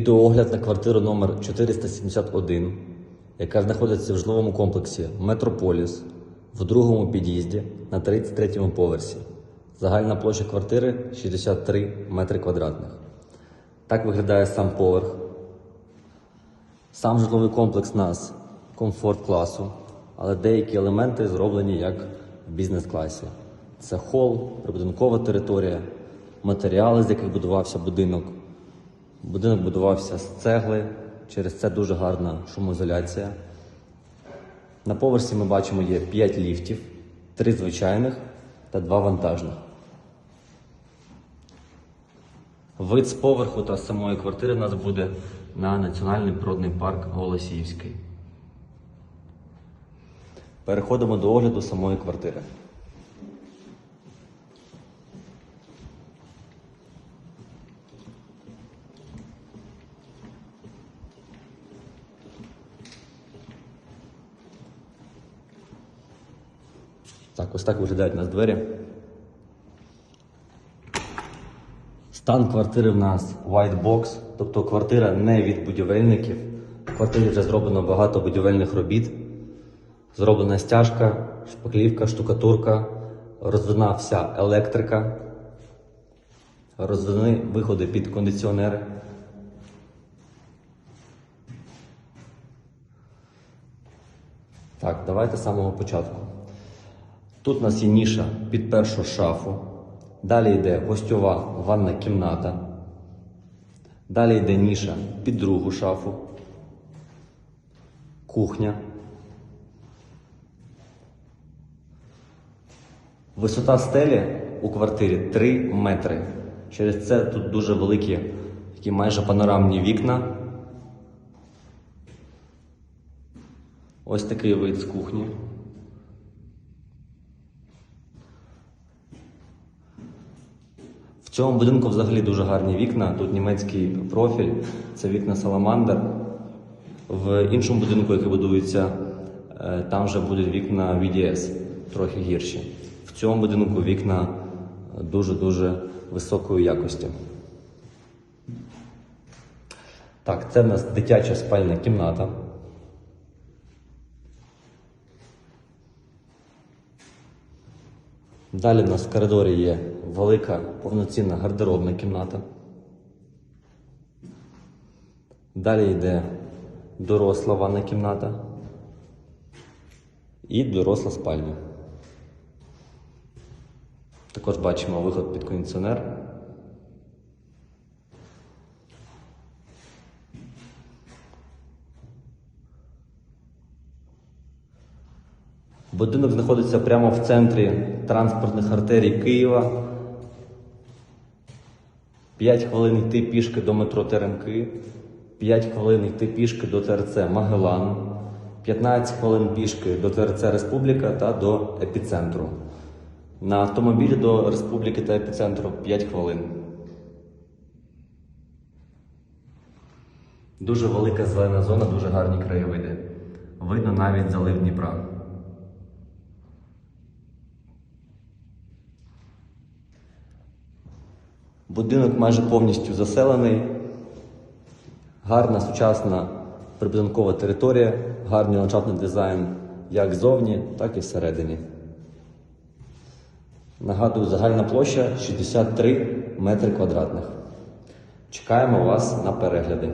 Відеоогляд на квартиру номер 471, яка знаходиться в житловому комплексі Метрополіс в другому під'їзді на 33 му поверсі. Загальна площа квартири 63 метри квадратних. Так виглядає сам поверх. Сам житловий комплекс нас комфорт класу, але деякі елементи зроблені як в бізнес-класі. Це хол, прибудинкова територія, матеріали, з яких будувався будинок. Будинок будувався з цегли, через це дуже гарна шумоізоляція. На поверсі ми бачимо є 5 ліфтів, 3 звичайних та 2 вантажних. Вид з поверху та з самої квартири у нас буде на Національний природний парк Голосіївський. Переходимо до огляду самої квартири. Так, ось так виглядають у нас двері. Стан квартири в нас white box, тобто квартира не від будівельників. В квартирі вже зроблено багато будівельних робіт. Зроблена стяжка, шпаклівка, штукатурка, роздана вся електрика, роздані виходи під кондиціонери. Так, давайте з самого початку. Тут у нас є ніша під першу шафу. Далі йде гостьова ванна кімната. Далі йде ніша під другу шафу. Кухня. Висота стелі у квартирі 3 метри. Через це тут дуже великі, такі майже панорамні вікна. Ось такий вид з кухні. Цьому будинку взагалі дуже гарні вікна. Тут німецький профіль, це вікна Саламандр. В іншому будинку, який будується, е, там вже будуть вікна VDS, трохи гірші. В цьому будинку вікна дуже-дуже високої якості. Так, це в нас дитяча спальна кімната. Далі в нас в коридорі є велика повноцінна гардеробна кімната. Далі йде доросла ванна кімната і доросла спальня. Також бачимо виход під кондиціонер. Будинок знаходиться прямо в центрі транспортних артерій Києва. 5 хвилин йти пішки до метро Теремки, 5 хвилин йти пішки до ТРЦ Магелан, 15 хвилин пішки до ТРЦ Республіка та до епіцентру. На автомобілі до Республіки та епіцентру 5 хвилин. Дуже велика зелена зона, дуже гарні краєвиди. Видно навіть залив Дніпра. Будинок майже повністю заселений. Гарна сучасна прибудинкова територія, гарний ландшафтний дизайн як ззовні, так і всередині. Нагадую, загальна площа 63 метри квадратних. Чекаємо вас на перегляди.